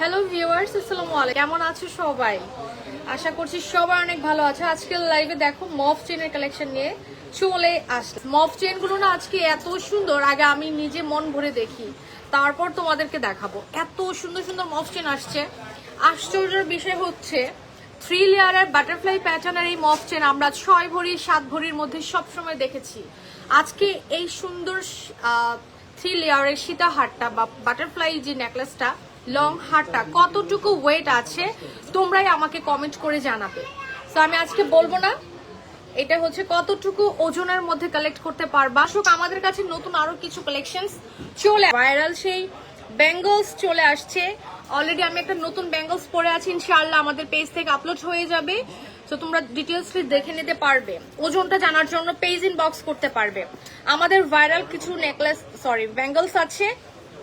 Hello viewers আসসালামু আলাইকুম। কেমন আছো সবাই? আশা করছি সবাই অনেক ভালো আছে। আজকের লাইভে দেখো মফ চেনের কালেকশন নিয়ে চলে আসলে মফ চেনগুলো না আজকে এত সুন্দর, আগে আমি নিজে মন ভরে দেখি। তারপর তোমাদেরকে দেখাবো। এত সুন্দর সুন্দর মফ চেন আসছে। আশ্চর্যের বিষয় হচ্ছে থ্রি লেয়ারের বাটারফ্লাই প্যাটার্নের এই মফ চেন আমরা ছয় ভরি, সাত ভরির মধ্যে সবসময় দেখেছি। আজকে এই সুন্দর থ্রি লেয়ারের সীতা হারটা বা বাটারফ্লাই যে নেকলেসটা লং হারটা, কতটুকু ওয়েট আছে, তোমরাই আমাকে কমেন্ট করে জানাবে। তো আমি আজকে বলব না, এটা হচ্ছে কতটুকু ওজনের মধ্যে কালেক্ট করতে পারবা। আসুক, আমাদের কাছে নতুন আরও কিছু কালেকশনস চলে ভাইরাল সেই ব্যাঙ্গলস চলে আসছে। অলরেডি আমি একটা নতুন ব্যাঙ্গলস পরে আছি, ইনশাআল্লাহ আমাদের পেজ থেকে আপলোড হয়ে যাবে। তো তোমরা ডিটেলসলি দেখে নিতে পারবে। ওজনটা জানার জন্য পেজ ইন বক্স করতে পারবে। আমাদের ভাইরাল কিছু নেকলেস সরি ব্যাঙ্গলস আছে।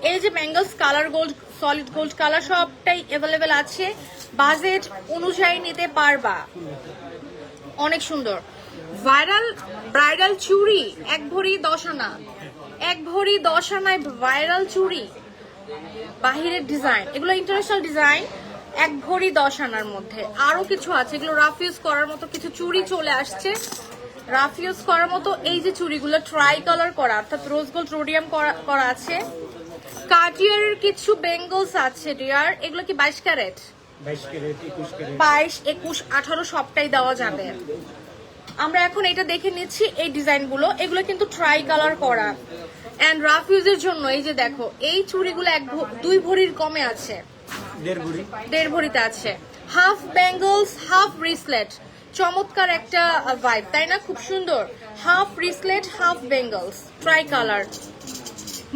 এই যে bangles colour gold solid gold colour সবটাই অ্যাভেলেবেল আছে। বাজেট অনুযায়ী নিতে পারবা। অনেক সুন্দর। ভাইরাল ব্রাইডাল চুড়ি, এক ভরি দশ আনা। এক ভরি দশ আনায় ভাইরাল চুড়ি। বাহিরের ডিজাইন এগুলো ইন্টারন্যাশনাল ডিজাইন এক ভরি দশ আনার মধ্যে। আরও কিছু আছে, এগুলো রাফ ইউজ করার মতো কিছু চুড়ি চলে আসছে। রাফ ইউজ করার মতো এই যে চুড়িগুলো ট্রাই কালার করা, অর্থাৎ রোজ গোল্ড রোডিয়াম করা আছে। কার্টিয়ারের কিছু বেঙ্গলস আছে ডিয়ার এগুলো কি বাইশ ক্যারেট? বাইশ একুশ আঠারো সবটাই দেওয়া যাবে। আমরা এখন এটা দেখে নিচ্ছি এই ডিজাইনগুলো। এগুলো কিন্তু ট্রাই কালার করা অ্যান্ড রাফ ইউজের জন্য এই যে দেখো এই চুড়িগুলো এক দুই ভরির কমে আছে। দেড় ভরি। দেড় ভরিতে আছে। হাফ ব্যাঙ্গলস হাফ ব্রিসলেট চমৎকার একটা ভাইব তাই না? খুব সুন্দর। Half bracelet half bangles tricolour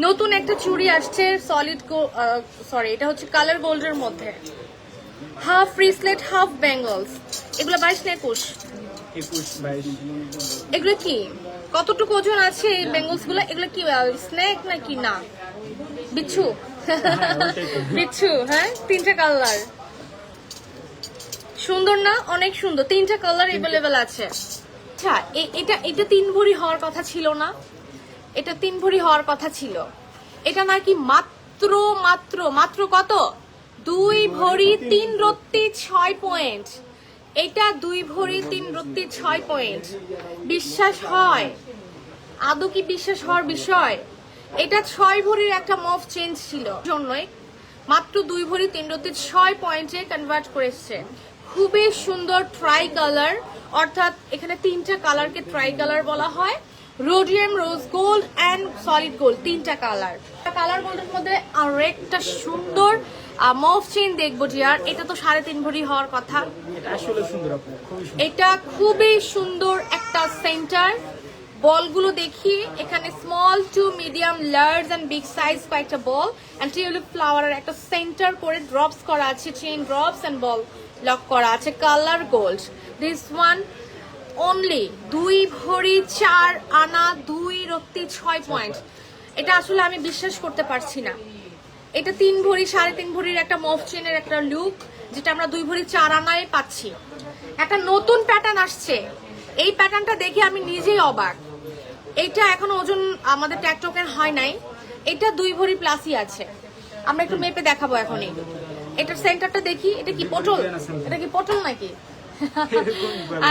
নতুন একটা চুড়ি আসছে সলিড সরি এটা হচ্ছে কালার গোল্ডের মধ্যে। হাফ ব্রিসলেট হাফ বেঙ্গলস এগুলো বাইশ না একুশ? এগুলো কি? কতটুকু ওজন আছে এই বেঙ্গলসগুলো এগুলো কি স্নেক নাকি না? বিচ্ছু? বিচ্ছু হ্যাঁ? তিনটা কালার সুন্দর না? অনেক সুন্দর। তিনটা কালার এভেলেবেল আছে। আচ্ছা এটা এটা তিন ভরি হওয়ার কথা ছিল না? এটা তিন ভরি হওয়ার কথা ছিল। এটা নাকি মাত্র মাত্র মাত্র কত? দুই ভরি তিন রত্তি ছয় পয়েন্ট। এটা দুই ভরি তিন রত্তি ছয় পয়েন্ট। বিশ্বাস হয়? আদৌ কি বিশ্বাস হওয়ার বিষয়? এটা ছয় ভরির একটা মফ চেঞ্জ ছিল। জন্যই মাত্র দুই ভরি তিন রত্তি ছয় পয়েন্টে কনভার্ট করেছে খুবই সুন্দর ট্রাই কালার অর্থাৎ এখানে তিনটা কালারকে ট্রাই কালার বলা হয়। Rhodium rose gold and solid gold তিনটা কালার কালার গোল্ডের মধ্যে আরেকটা সুন্দর মফ চেন দেখব জিয়ার এটা তো সাড়ে তিন ভরি হওয়ার কথা। এটা সুন্দর খুবই সুন্দর। এটা খুবই সুন্দর একটা সেন্টার বলগুলো দেখি এখানে small to medium large and big size কয়েকটা বল। এন্ড টিউলিপ ফ্লাওয়ারের একটা সেন্টার করে ড্রপস করা আছে chain drops and ball lock করা আছে colour gold this one only দুই ভরি চার আনা দুই রত্তি ছয় পয়েন্ট এটা আসলে আমি বিশ্বাস করতে পারছি না। এটা তিন ভরি সাড়ে তিন ভরির একটা মফ চেনের একটা লুক যেটা আমরা দুই ভরি চার আনায় পাচ্ছি। একটা নতুন প্যাটার্ন আসছে। এই প্যাটার্নটা দেখে আমি নিজেই অবাক। এটা এখনও ওজন আমাদের ট্যাকটকের হয় নাই। এটা দুই ভরি প্লাসই আছে। আমরা একটু মেপে দেখাবো এখনই। এটার সেন্টারটা দেখি। এটা কি পটল? এটা কি পটল নাকি?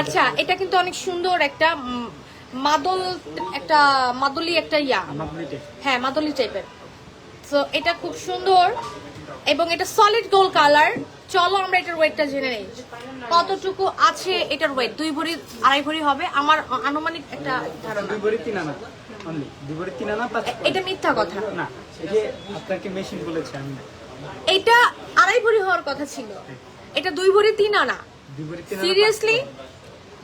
আচ্ছা এটা কিন্তু অনেক সুন্দর একটা মাদল একটা মাদলি একটা ইয়া। হ্যাঁ মাদলি টাইপের সো এটা খুব সুন্দর এবং এটা সলিড গোল্ড কালার চলো আমরা এটার ওয়েটটা জেনে নেই। কতটুকু আছে এটার ওয়েট দুই ভরি আড়াই ভরি হবে। আমার আনুমানিক একটা ধারণা। দুই ভরি তিন আনা। এটা মিথ্যা কথা। না আপনাকে মেশিন বলেছে আমি এটা আড়াই ভরি হওয়ার কথা ছিল। এটা তিন আনা দুই ভরি তিন আনা। সিরিয়াসলি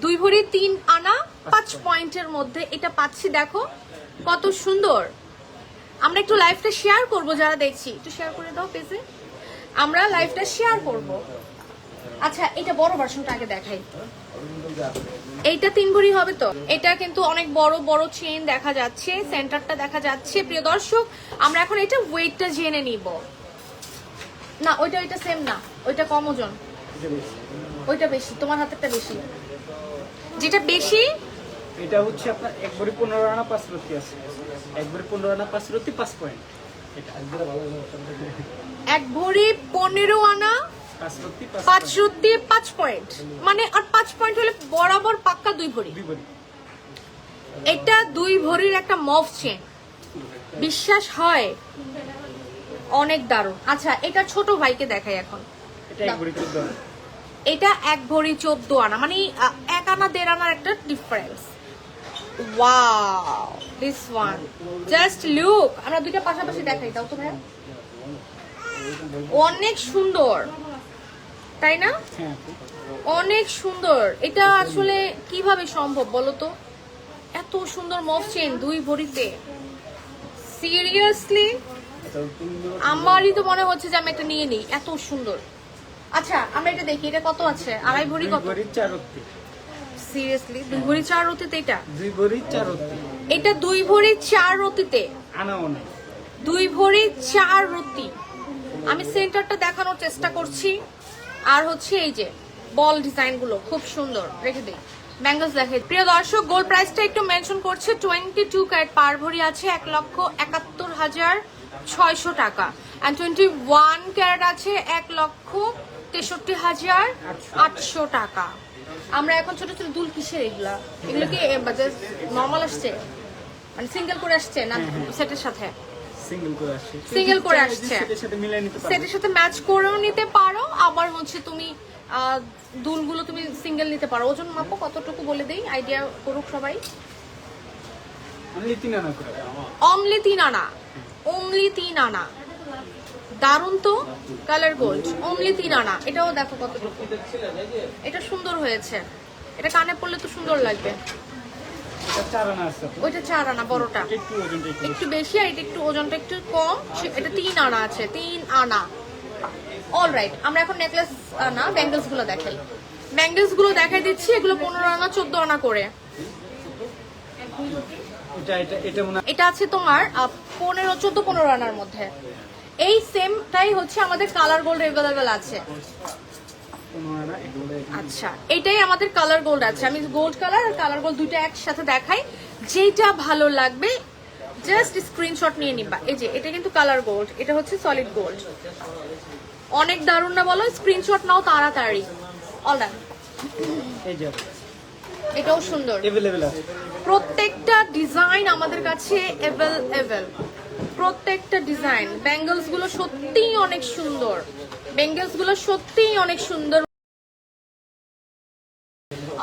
দুই ভরি তিন আনা পাঁচ পয়েন্টের মধ্যে এটা পাচ্ছি দেখো। কত সুন্দর। আমরা একটু লাইভটা শেয়ার করব যারা দেখছি। একটু শেয়ার করে দাও পেজে। আমরা লাইভটা শেয়ার করব। আচ্ছা এটা বড় ভার্সনটা আগে দেখাই। এইটা তিন ভরি হবে তো? এটা কিন্তু অনেক বড় বড় চেন দেখা যাচ্ছে সেন্টারটা দেখা যাচ্ছে। প্রিয় দর্শক আমরা এখন এটা ওয়েটটা জেনে নিব। না ওইটা ওইটা সেম না। ওইটা কম ওজন। ওইটা বেশি তোমার হাতেরটা বেশি। যেটা বেশি? এটা হচ্ছে আপনার এক ভরি পনেরো আনা পাঁচ রত্তি আছে। এক ভরি পনেরো আনা পাঁচ রত্তি পাঁচ পয়েন্ট এক ভরি পনেরো আনা পাঁচ রত্তি পাঁচ পয়েন্ট মানে আর পাঁচ পয়েন্ট হলে বরাবর পাক্কা দুই ভরি। দুই ভরি। এটা দুই ভরির একটা মফ চেন বিশ্বাস হয়? অনেক দারুণ। আচ্ছা এটা ছোট ভাইকে দেখাই এখন। এটা এক ভরি চোদ্দ আনা। এটা এক ভরি চোদ্দ আনা মানে এক আনা, দেড় আনার একটা difference this one just look আমরা পাশাপাশি দেখাই অনেক সুন্দর। তাই না? অনেক সুন্দর। এটা আসলে কীভাবে সম্ভব বলো তো? এত সুন্দর মফ চেন দুই ভরিতে। সিরিয়াসলি আমারই তো মনে হচ্ছে যে আমি এটা নিয়ে নিই। এত সুন্দর। আচ্ছা আমরা এটা দেখি এটা কত আছে? আড়াই ভরি কত? ভরি চার রত্তি সিরিয়াসলি দুই ভরি চার রতিতে এটা? দুই ভরি চার রত্তি এটা দুই ভরি চার রতিতে আনাও নাই। দুই ভরি চার রতি আমি সেন্টারটা দেখানোর চেষ্টা করছি। আর হচ্ছে এই যে বল ডিজাইনগুলো খুব সুন্দর। রেখে দিই। ব্যাঙ্গলস দেখে। প্রিয় দর্শক গোল্ড প্রাইসটা একটু মেনশন করছে। টোয়েন্টি টু ক্যারেট পার ভরি আছে এক লক্ষ একাত্তর হাজার ছয়শো টাকা। অ্যান্ড টোয়েন্টি ওয়ান ক্যারেট আছে এক লক্ষ তেষট্টি হাজার আটশো টাকা। আমরা এখন ছোট ছোট দুল কিসের এগুলা? এগুলো কি নর্মাল আসছে? মানে সিঙ্গেল করে আসছে না সেটের সাথে? সিঙ্গেল করে আসছে। সেটার সাথে ম্যাচ করেও নিতে পারো আবার হচ্ছে তুমি দুলগুলো তুমি সিঙ্গেল নিতে পারো। ওজন মাপো কতটুকু বলে দেই? আইডিয়া করুক সবাই। অনলি তিন আনা অমলি তিন আনা। অমলি তিন আনা। দারুণ তো কালার গোল্ড অমলি তিন আনা এটাও দেখো কতটুকু এটা সুন্দর হয়েছে। এটা কানে পড়লে তো সুন্দর লাগবে। ওইটা চার আনা বড়টা। একটু বেশি। আর এটা একটু ওজনটা একটু কম এটা তিন আনা আছে তিন আনা। অল রাইট আমরা এখন নেকলেস আনা ব্যাঙ্গেলসগুলো দেখাই। ব্যাঙ্গেলসগুলো দেখাই দিচ্ছি এগুলো পনেরো আনা চোদ্দ আনা করে। এটা আছে তোমার পনেরো চোদ্দ পনেরো আনার মধ্যে। এই সেমটাই হচ্ছে আমাদের কালার গোল্ড অ্যাভেলেবেল আছে। আচ্ছা এটাই আমাদের কালার গোল্ড আছে। আমি গোল্ড কালার আর কালার গোল্ড দুইটা একসাথে দেখাই। যেটা ভালো লাগবে জাস্ট স্ক্রিনশট নিয়ে নিবা। এই যে এটা কিন্তু কালার গোল্ড এটা হচ্ছে সলিড গোল্ড অনেক দারুণ না বলো? স্ক্রিনশট নাও তাড়াতাড়ি। অল ডান এই যে। এটাও সুন্দর। প্রত্যেকটা ডিজাইন আমাদের কাছে অ্যাভেলেবেল প্রত্যেকটা ডিজাইন ব্যাঙ্গলসগুলো সত্যিই অনেক সুন্দর। ব্যাঙ্গলসগুলো সত্যিই অনেক সুন্দর।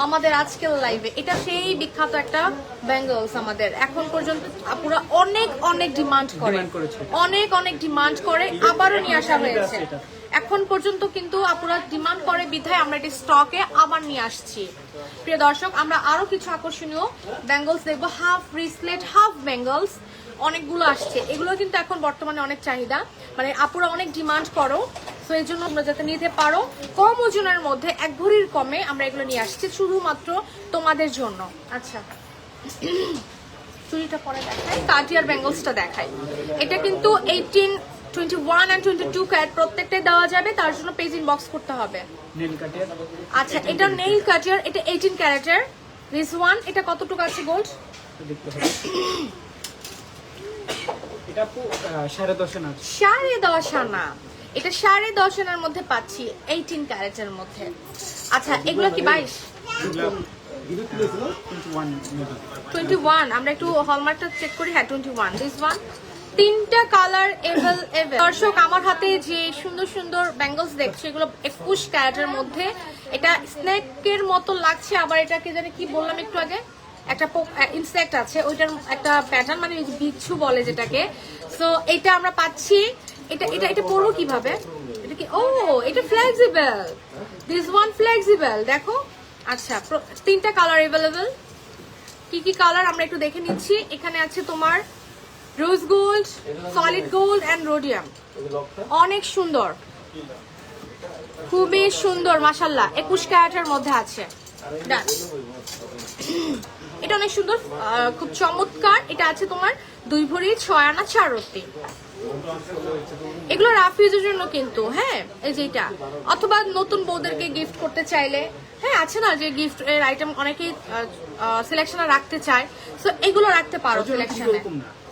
আমাদের আজকের লাইভে এটা সেই বিখ্যাত একটা ব্যাঙ্গলস আমাদের। এখন পর্যন্ত আপুরা অনেক অনেক ডিমান্ড করে। অনেক অনেক ডিমান্ড করে আবারও নিয়ে আসা হয়েছে। এখন পর্যন্ত কিন্তু আপুরা ডিমান্ড করে বিধায় আমরা এটি স্টকে আবার নিয়ে আসছি। প্রিয় দর্শক আমরা আরও কিছু আকর্ষণীয় ব্যাঙ্গলস দেখব। হাফ ব্রিসলেট হাফ ব্যাঙ্গলস অনেকগুলো আসছে। এগুলো কিন্তু এখন বর্তমানে অনেক চাহিদা। মানে আপুরা অনেক ডিমান্ড করো তো এই জন্য আমরা যাতে নিতে পারো। কম ওজনের মধ্যে এক ভরির কমে আমরা এগুলো নিয়ে আসছি শুধুমাত্র তোমাদের জন্য। আচ্ছা। চুড়িটা পরে দেখাই কাটিয়ার ব্যাঙ্গলসটা দেখাই। এটা কিন্তু eighteen twenty one and twenty two carat প্রত্যেকটাই দেওয়া যাবে তার জন্য পেজ ইনবক্স করতে হবে। আচ্ছা এটা নেইল কাটিয়ার এটা এইটিন ক্যারেটের। দিস ওয়ান এটা কতটুকু আছে গোল্ড এটা সাড়ে দশ আনার মধ্যে পাচ্ছি এইটিন ক্যারেটের মধ্যে। আচ্ছা এগুলো কি বাইশ? টোয়েন্টি ওয়ান আমরা একটু হলমার্কটা চেক করি। হ্যাঁ টোয়েন্টি ওয়ান দিস ওয়ান তিনটা কালার এভেল এভেল দর্শক, আমার হাতে যে সুন্দর সুন্দর ব্যাঙ্গলস দেখছি, এগুলো একুশ ক্যারেটের মধ্যে। এটা স্নেকের মতো লাগছে, আবার এটাকে জানি কি বললাম একটু আগে? একটা ইনসেক্ট আছে, ওইটার একটা প্যাটার্ন মানে বিচ্ছু বলে যেটাকে। সো এটা আমরা পাচ্ছি। এটা এটা এটা পরবো কীভাবে? এটা কি ও, এটা ফ্লেক্সিবল দিস ওয়ান ফ্লেক্সিবল দেখো। আচ্ছা তিনটা কালার অ্যাভেলেবেল কি কি কালার আমরা একটু দেখে নিচ্ছি। এখানে আছে তোমার rose gold solid gold and rhodium অনেক সুন্দর। খুবই সুন্দর মাসাল্লাহ একুশ ক্যারেটের মধ্যে আছে। Done. এটা অনেক সুন্দর খুব চমৎকার। এটা আছে তোমার দুই ভরি ছয় আনা চার রত্তি এগুলো রাফ ইউজের জন্য কিন্তু হ্যাঁ এই যে এটা। অথবা নতুন বউদেরকে গিফট করতে চাইলে হ্যাঁ আছে না যে গিফট এর আইটেম অনেকেই সিলেকশনে রাখতে চায়। সো এগুলো রাখতে পারো সিলেকশনে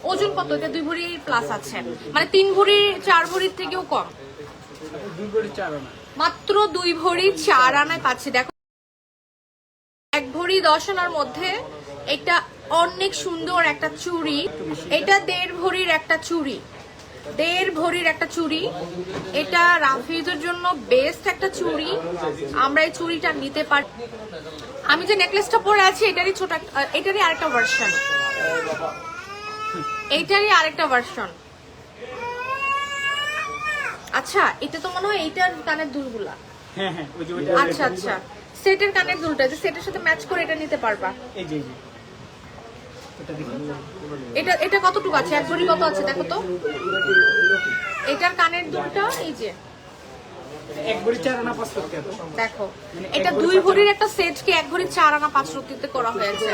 ওজন কত? এটা দুই ভরি প্লাস আছে। মানে তিন ভরি চার ভরির থেকেও কম। মাত্র দুই ভরি চার আনায় পাচ্ছি। দেখো এক ভরি দশ আনার মধ্যে এটা অনেক সুন্দর একটা চুড়ি। এটা দেড় ভরির একটা চুড়ি। দেড় ভরির একটা চুড়ি। এটা রাফিজের জন্য বেস্ট একটা চুড়ি। আমরা এই চুড়িটা নিতে পারি আমি যে নেকলেসটা পরে আছি এটারই ছোট এটারই আরেকটা ভার্সন এইটারই আরেকটা ভার্সন আচ্ছা এটা তো মনে হয় এইটার কানের দুলগুলা। হ্যাঁ হ্যাঁ আচ্ছা আচ্ছা। সেটের কানের দুলটা যে সেটের সাথে ম্যাচ করে এটা নিতে পারবা। এই এই যে। এটা এটা কতটুকু আছে? এক ভরি কত আছে দেখো তো? এটার কানের দুলটা এই যে। দেখো। এটা দুই ভরির একটা সেট কে এক ভরি চার আনা পাঁচ রুটিতে করা হয়েছে।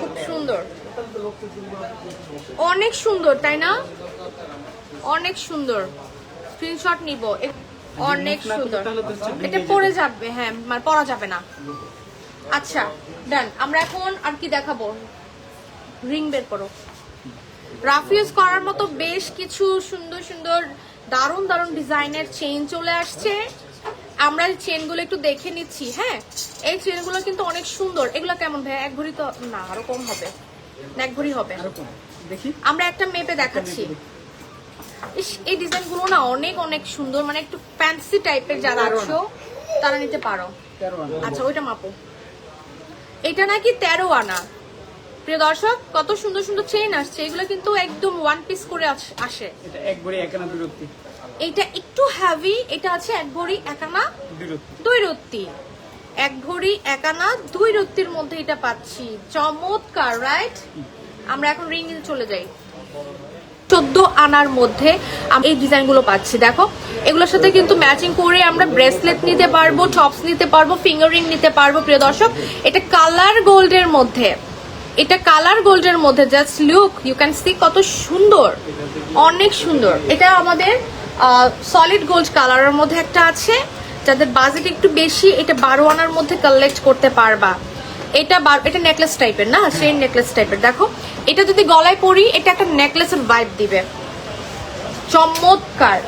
খুব সুন্দর। অনেক সুন্দর তাই না? অনেক সুন্দর। স্ক্রিনশট নিব। অনেক সুন্দর। এটা পরে যাবে। হ্যাঁ মানে পরা যাবে না। আচ্ছা। ডান আমরা এখন আর কি দেখাবো? রিং বের করো। রাফিউজ করার মতো বেশ কিছু সুন্দর সুন্দর দারুণ দারুণ ডিজাইনের চেইন চলে আসছে। আমরা এই চেনগুলো একটু দেখে নিচ্ছি হ্যাঁ? এই চেনগুলো কিন্তু অনেক সুন্দর। এগুলো কেমন ভাই এক ভরি তো না আরও কম হবে। এক ভরি হবে। আমরা একটা মেপে দেখাচ্ছি। ইস এই ডিজাইনগুলো না অনেক অনেক সুন্দর। মানে একটু ফ্যান্সি টাইপের যারা আছো তারা নিতে পারো। আচ্ছা ওইটা মাপো। এটা নাকি তেরো আনা। প্রিয় দর্শক কত সুন্দর সুন্দর চেইন আসছে এগুলো কিন্তু একদম ওয়ান পিস করে আস- এটা এক ভরি একটু হ্যাভি এটা আছে এক ভরি একানা দুই রত্তি। এক ভরি এক আনা দুই রত্তির মধ্যে এটা পাচ্ছি। চমৎকার রাইট আমরা এখন রিং চলে যাই। চোদ্দ আনার মধ্যে এই ডিজাইনগুলো পাচ্ছি, দেখো। এগুলোর সাথে কিন্তু ম্যাচিং করে আমরা ব্রেসলেট নিতে পারব টপস নিতে পারব ফিঙ্গারিং নিতে পারব, প্রিয় দর্শক। এটা কালার গোল্ডের মধ্যে, এটা কালার গোল্ডের মধ্যে just look you can see কত সুন্দর, অনেক সুন্দর। এটা আমাদের সলিড গোল্ড কালারের মধ্যে একটা আছে, যাদের বাজেট একটু বেশি, এটা বারো আনার মধ্যে কালেক্ট করতে পারবা। এটা এটা নেকলেস টাইপের না? সেই নেকলেস টাইপের দেখো, এটা যদি গলায় পরি, এটা একটা নেকলেসের ভাইব দিবে। চমৎকার।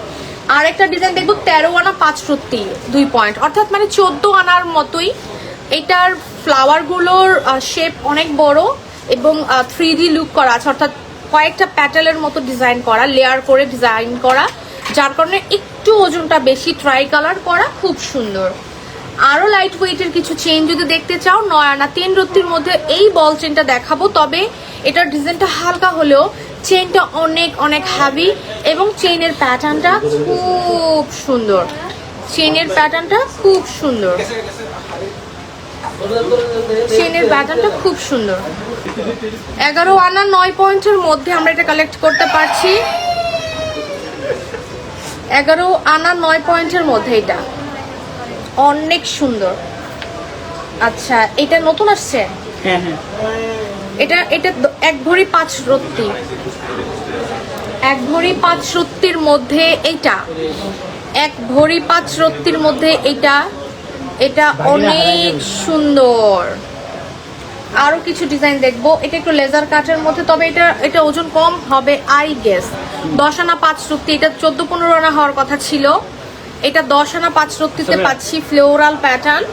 আর একটা ডিজাইন দেখব, তেরো আনা পাঁচ সত্যি দুই পয়েন্ট অর্থাৎ মানে চোদ্দ আনার মতোই। এটার ফ্লাওয়ারগুলোর শেপ অনেক বড় এবং থ্রি ডি লুক করা আছে। অর্থাৎ কয়েকটা প্যাটেলের মতো ডিজাইন করা লেয়ার করে ডিজাইন করা। যার কারণে একটু ওজনটা বেশি ট্রাই কালার করা, খুব সুন্দর। আরও লাইট ওয়েটের কিছু চেন যদি দেখতে চাও নয় আনা তিন রত্তির মধ্যে এই বল চেনটা দেখাবো। তবে এটার ডিজাইনটা হালকা হলেও চেনটা অনেক অনেক হ্যাভি এবং চেইনের প্যাটার্নটা খুব সুন্দর। চেনের প্যাটার্নটা খুব সুন্দর। চেইনের প্যাটার্নটা খুব সুন্দর। এগারো আনা নয় পয়েন্টের মধ্যে আমরা এটা কালেক্ট করতে পারছি। এগারো আনা নয় পয়েন্টের মধ্যে এটা। অনেক সুন্দর। আচ্ছা এটা নতুন আসছে? হ্যাঁ হ্যাঁ। এটা এটা এক ভরি পাঁচ রত্তি। এক ভরি পাঁচ রত্তির মধ্যে এটা এক ভরি পাঁচ রত্তির মধ্যে এটা এটা অনেক সুন্দর। আরও কিছু ডিজাইন দেখব। এটা একটু লেজার কাটের মধ্যে তবে এটা এটা ওজন কম হবে আই গেস দশ আনা পাঁচ রত্তি এটা চোদ্দ পনেরো আনা হওয়ার কথা ছিল। এটা দশ আনা পাঁচ রত্তিতে পাচ্ছি ফ্লোরাল প্যাটার্ন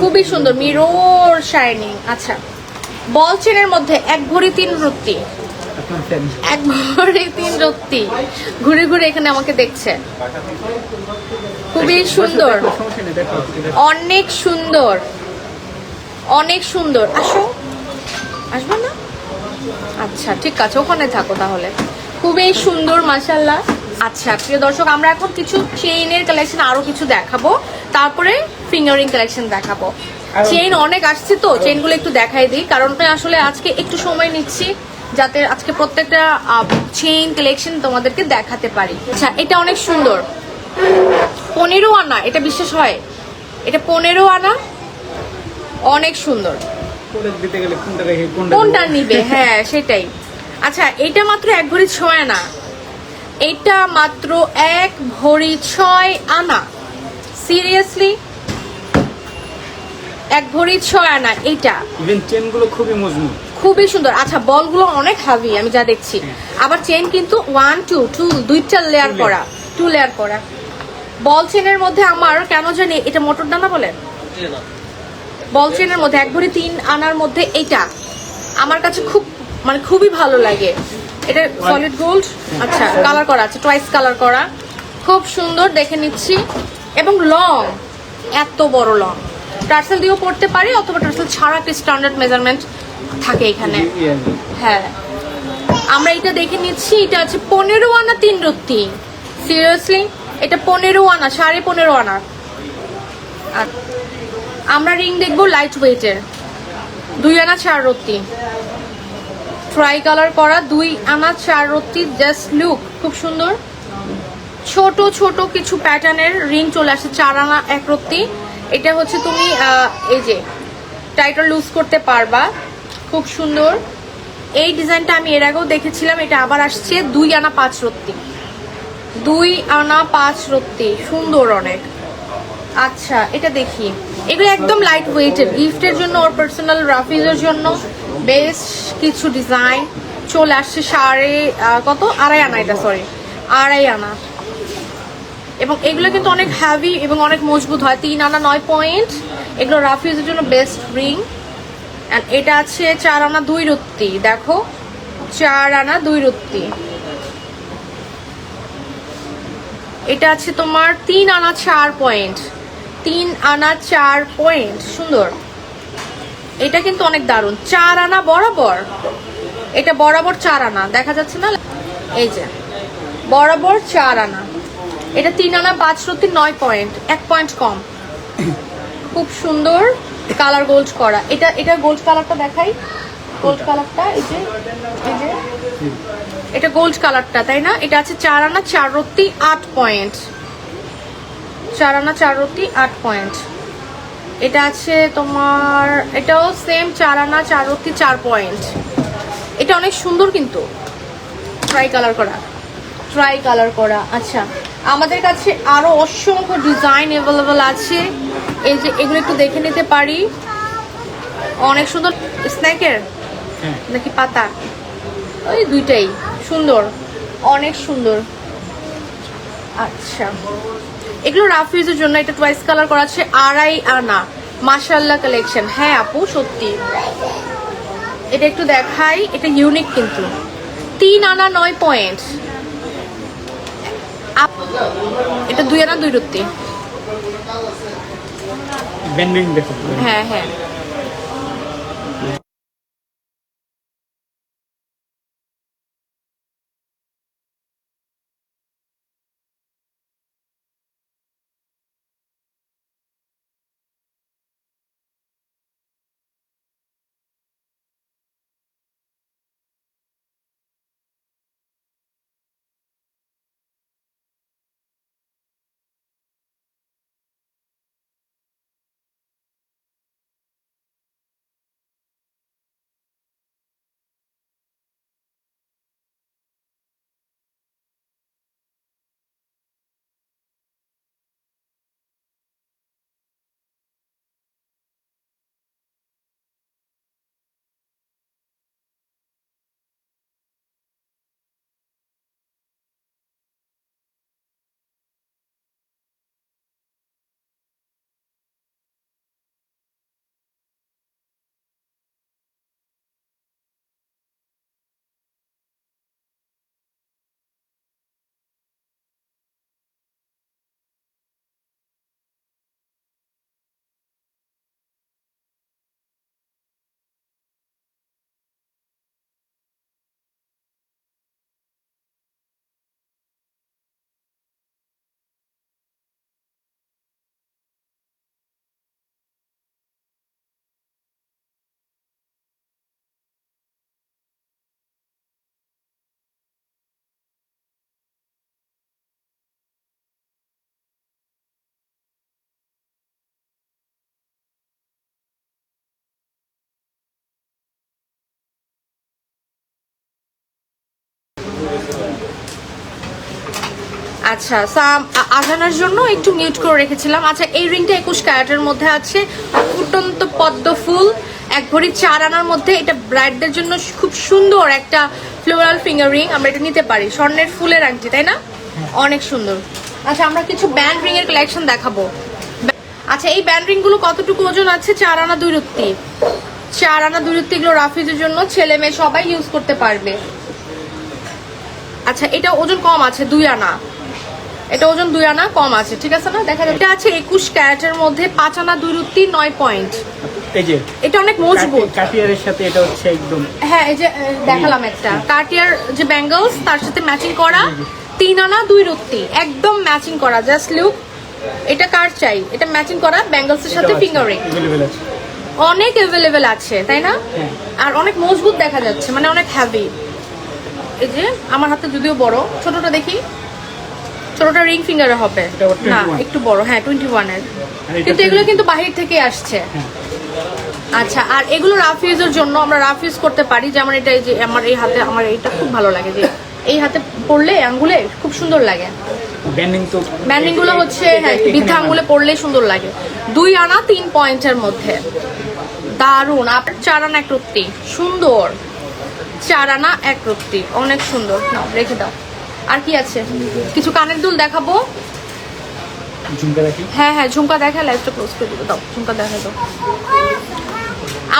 খুবই সুন্দর মিরর শাইনিং আচ্ছা বল চেনের মধ্যে এক ভরি তিন রত্তি। এক ভরি তিন রত্তি। ঘুরে ঘুরে এখানে আমাকে দেখছে। খুবই সুন্দর। অনেক সুন্দর। অনেক সুন্দর। আসো। আসবে না? আচ্ছা ঠিক আছে ওখানে থাকো তাহলে। খুবই সুন্দর মাসাল্লাহ আচ্ছা প্রিয় দর্শক আমরা এখন কিছু চেইনের কালেকশন আরও কিছু দেখাবো। তারপরে ফিঙ্গারিং কালেকশন দেখাবো। চেইন অনেক আসছে তো চেইনগুলো একটু দেখাই দিই কারণ আসলে আজকে একটু সময় নিচ্ছি যাতে আজকে প্রত্যেকটা চেইন কালেকশন তোমাদেরকে দেখাতে পারি। আচ্ছা এটা অনেক সুন্দর। পনেরো আনা এটা বিশ্বাস হয়? এটা পনেরো আনা? অনেক সুন্দর। কোনটা নিবে? হ্যাঁ সেটাই। আচ্ছা এটা মাত্র এক ভরি ছয় আনা। এটা মাত্র এক ভরি ছয় আনা। সিরিয়াসলি এক ভরি ছয় আনা এটা ইভেন চেনগুলো খুবই মজবুত। খুবই সুন্দর। আচ্ছা বলগুলো অনেক হাভি আমি যা দেখছি। আবার চেন কিন্তু ওয়ান টু টু দুইটা লেয়ার করা টু লেয়ার করা। বল চেনের মধ্যে আমার কেন জানি এটা মোটর দানা বলে? বল চেনের মধ্যে এক ভরি তিন আনার মধ্যে এটা আমার কাছে খুব মানে খুবই ভালো লাগে। এটা সলিড গোল্ড আচ্ছা কালার করা আছে টয়েস কালার করা। খুব সুন্দর, দেখে নিচ্ছি। এবং লং এত বড় লং টার্সেল দিয়েও পড়তে পারি, অথবা টার্সেল ছাড়া একটা স্ট্যান্ডার্ড মেজারমেন্ট থাকে এখানে। হ্যাঁ। আমরা এটা দেখে নিচ্ছি, এটা আছে পনেরো আনা তিন রত্তি। সিরিয়াসলি এটা পনেরো আনা, সাড়ে পনেরো আনা। আমরা রিং দেখব লাইট ওয়েটের দুই আনা চার রত্তি। ট্রাই কালার করা দুই আনা চার রত্তি জাস্ট লুক খুব সুন্দর। ছোট ছোট কিছু প্যাটার্নের রিং চলে আসে, চার আনা, এক রত্তি। এটা হচ্ছে তুমি এই যে টাইটার লুজ করতে পারবা। খুব সুন্দর। এই ডিজাইনটা আমি এর আগেও দেখেছিলাম, এটা আবার আসছে, দুই আনা পাঁচ রত্তি। দুই আনা পাঁচ রত্তি, সুন্দর অনেক। আচ্ছা এটা দেখি। এগুলো একদম লাইট ওয়েটেড গিফটের জন্য ওর পার্সোনাল রাফিজের জন্য। বেশ কিছু ডিজাইন চলে আসছে সাড়ে কত? আড়াই আনা এটা সরি আড়াই আনা। এবং এগুলো কিন্তু অনেক হ্যাভি এবং অনেক মজবুত হয়। তিন আনা নয় পয়েন্ট এগুলো রাফিজের জন্য বেস্ট রিং অ্যান্ড এটা আছে চার আনা দুই রত্তি। দেখো, চার আনা দুই রত্তি। এটা আছে তোমার তিন আনা চার পয়েন্ট তিন আনা চার পয়েন্ট, সুন্দর। এটা কিন্তু অনেক দারুণ। চার আনা বরাবর। এটা বরাবর চার আনা। দেখা যাচ্ছে না? এই যে, বরাবর চার আনা। এটা তিন আনা পাঁচ রত্তি নয় পয়েন্ট, এক পয়েন্ট কম। খুব সুন্দর কালার গোল্ড করা। এটা এটা গোল্ড কালারটা দেখাই। গোল্ড কালারটা, এই যে এই যে। এটা গোল্ড কালারটা, তাই না? এটা আছে চার আনা চার রত্তি আট পয়েন্ট। চার আনা চার রত্তি আট পয়েন্ট। এটা আছে তোমার এটাও সেম চার আনা চার রত্তি চার পয়েন্ট। এটা অনেক সুন্দর কিন্তু। ট্রাই কালার করা। ট্রাই কালার করা। আচ্ছা আমাদের কাছে আরও অসংখ্য ডিজাইন অ্যাভেলেবল আছে। এই যে এগুলো একটু দেখে নিতে পারি। অনেক সুন্দর স্ন্যাকের? নাকি পাতা? ওই দুইটাই। সুন্দর। অনেক সুন্দর। আচ্ছা। এগুলো রাফ ইউজের জন্য এটা টয়েস কালার করা আছে আড়াই আনা। মাশাল্লাহ কালেকশন হ্যাঁ আপু সত্যি। এটা একটু দেখাই এটা ইউনিক কিন্তু। তিন আনা নয় পয়েন্ট এটা দুই আনা দুই রত্তি। হ্যাঁ হ্যাঁ। আচ্ছা সাম আ- জন্য একটু মিউট করে রেখেছিলাম। আচ্ছা এই রিংটা একুশ ক্যারেটের মধ্যে আছে। ফুটন্ত পদ্ম ফুল, এক ভরি চার আনার মধ্যে। এটা ব্রাইডদের জন্য খুব সুন্দর একটা ফ্লোরাল ফিঙ্গার রিং আমরা এটা নিতে পারি। স্বর্ণের ফুলের আংটি, তাই না? অনেক সুন্দর। আচ্ছা আমরা কিছু ব্যান্ড রিং এর কালেকশন দেখাবো। আচ্ছা এই ব্যান্ড রিংগুলো কতটুকু ওজন আছে? চার আনা দুই চার আনা দুই রত্তি এগুলো রাফিজের জন্য। ছেলে মেয়ে সবাই ইউজ করতে পারবে। আচ্ছা এটা ওজন কম আছে দুই আনা। এটা ওজন দুই আনা কম আছে ঠিক আছে না? দেখা যাচ্ছে এটা আছে একুশ ক্যারেটের মধ্যে পাঁচ আনা দুই রুত্তি নয় পয়েন্ট। এই যে এটা অনেক মজবুত। কাটিয়ারের সাথে এটা হচ্ছে একদম হ্যাঁ এই যে দেখালাম একটা। যে ব্যাঙ্গলস তার সাথে ম্যাচিং করা তিন আনা দুই রত্তি একদম ম্যাচিং করা জাস্ট লুক এটা কার চাই? এটা ম্যাচিং করা ব্যাঙ্গলসের সাথে ফিঙ্গার রিং আছে। অনেক অ্যাভেলেবেল আছে তাই না? হ্যাঁ। আর অনেক মজবুত দেখা যাচ্ছে মানে অনেক হ্যাভি এই যে আমার হাতে যদিও বড় ছোটটা দেখি। ছোটটা রিং ফিঙ্গারে হবে। না একটু বড় হ্যাঁ টোয়েন্টি ওয়ানের কিন্তু এগুলো কিন্তু বাহির থেকে আসছে। হ্যাঁ। আচ্ছা আর এগুলো রাফ ইউজের জন্য আমরা রাফ ইউজ করতে পারি। যেমন এটা এই যে আমার এই হাতে আমার এইটা খুব ভালো লাগে যে এই হাতে পড়লে আঙ্গুলে খুব সুন্দর লাগে। ব্যান্ডিংগুলো হচ্ছে হ্যাঁ বৃদ্ধা আঙ্গুলে পড়লেই সুন্দর লাগে। দুই আনা তিন পয়েন্টের মধ্যে। দারুণ আপনার চার আনা এক রত্তি সুন্দর। চার আনা এক রত্তি অনেক সুন্দর। নাও রেখে দাও। আর কি আছে? কিছু কানের দুল দেখাবো? হ্যাঁ হ্যাঁ ঝুমকা দেখা লাইভটা ক্লোজ করে দিবে। দাও ঝুমকা দেখা দাও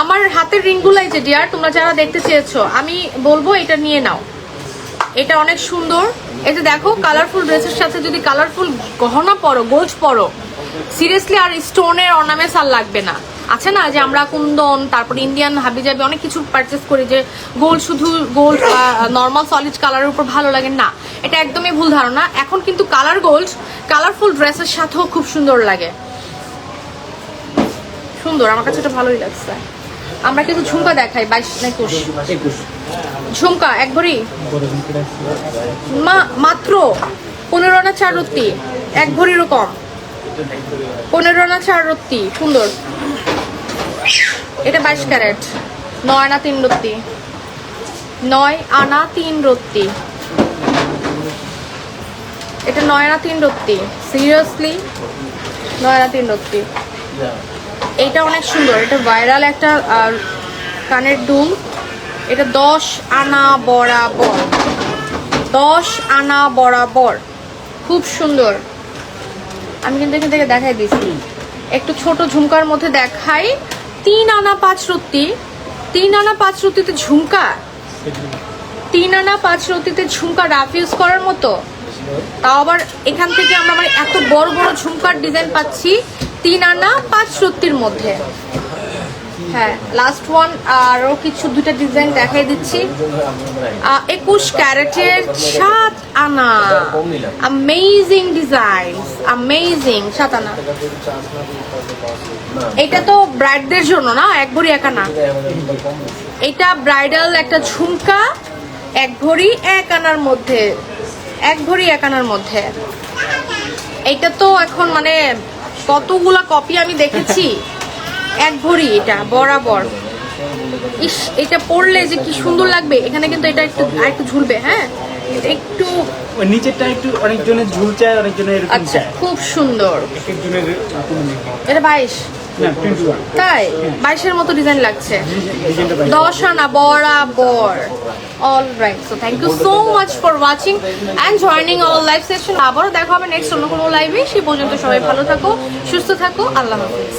আমার হাতের রিংগুলাই যে ডিয়ার তোমরা যারা দেখতে চেয়েছো আমি বলব এটা নিয়ে নাও। এটা অনেক সুন্দর। যে দেখো কালারফুল ড্রেসের সাথে যদি কালারফুল গহনা পরো গোল্ড পরো সিরিয়াসলি আর স্টোনের অর্নামেন্টস আর লাগবে না। আছে না যে আমরা কুন্দন তারপর ইন্ডিয়ান হাবি জাবি অনেক কিছু পারচেস করি যে গোল্ড শুধু গোল্ড নর্মাল সলিড কালারের উপর ভালো লাগে না। এটা একদমই ভুল ধারণা। এখন কিন্তু কালার গোল্ড কালারফুল ড্রেসের সাথেও খুব সুন্দর লাগে। সুন্দর আমার কাছে এটা ভালোই লাগছে। আমরা কিন্তু ঝুমকা দেখাই বাইশ না একুশ? ঝুমকা এক ভরি মাত্র পনেরো না চার রত্তি? এক ভরিরও কম পনেরো না চার রত্তি? সুন্দর। এটা বাইশ ক্যারেট। নয় আনা তিন রত্তি। নয় আনা তিন রত্তি। এটা নয় আনা তিন রত্তি। সিরিয়াসলি নয় আনা তিন রত্তি। এটা অনেক সুন্দর। এটা ভাইরাল একটা কানের দুল। এটা দশ আনা বরাবর। দশ আনা বরাবর। খুব সুন্দর। আমি কিন্তু এখান থেকে দেখাই দিচ্ছি। একটু ছোট ঝুমকার মধ্যে দেখাই। তিন আনা পাঁচ রত্তি তিন আনা পাঁচ রত্তিতে ঝুমকা? তিন আনা পাঁচ রত্তিতে ঝুমকা রাফ ইউজ করার মতো? তাও আবার এখান থেকে আমরা মানে এত বড় বড় ঝুমকার ডিজাইন পাচ্ছি তিন আনা পাঁচ রত্তির মধ্যে। হ্যাঁ লাস্ট ওয়ান আরও কিছু, দুইটা ডিজাইন দেখাই দিচ্ছি। একুশ ক্যারেটের সাত আনা। অ্যামেজিং ডিজাইন অ্যামেজিং সাত আনা। এটা তো ব্রাইডদের জন্য না, এক ভরি এক আনা। এটা ব্রাইডাল একটা ঝুমকা, এক ভরি এক আনার মধ্যে, এক ভরি এক আনার মধ্যে। এইটা তো এখন মানে কতগুলা কপি আমি দেখেছি? এক ভরি এটা বরাবর। ইস এটা পড়লে যে কি সুন্দর লাগবে এখানে কিন্তু এটা একটু আর একটু ঝুলবে হ্যাঁ? এটা একটু নিচেরটা একটু অনেকজনের ঝুল চায় অনেকজনের এরকম আচ্ছা খুব সুন্দর। এটা বাইশ। তাই? বাইশের মতো ডিজাইন লাগছে। দশ আনা বরাবর। All right so thank you so much for watching and joining our live session আবারও দেখা হবে নেক্সট অন্য কোনো লাইভে সেই পর্যন্ত সবাই ভালো থাকো সুস্থ থাকো। আল্লাহ হাফিজ।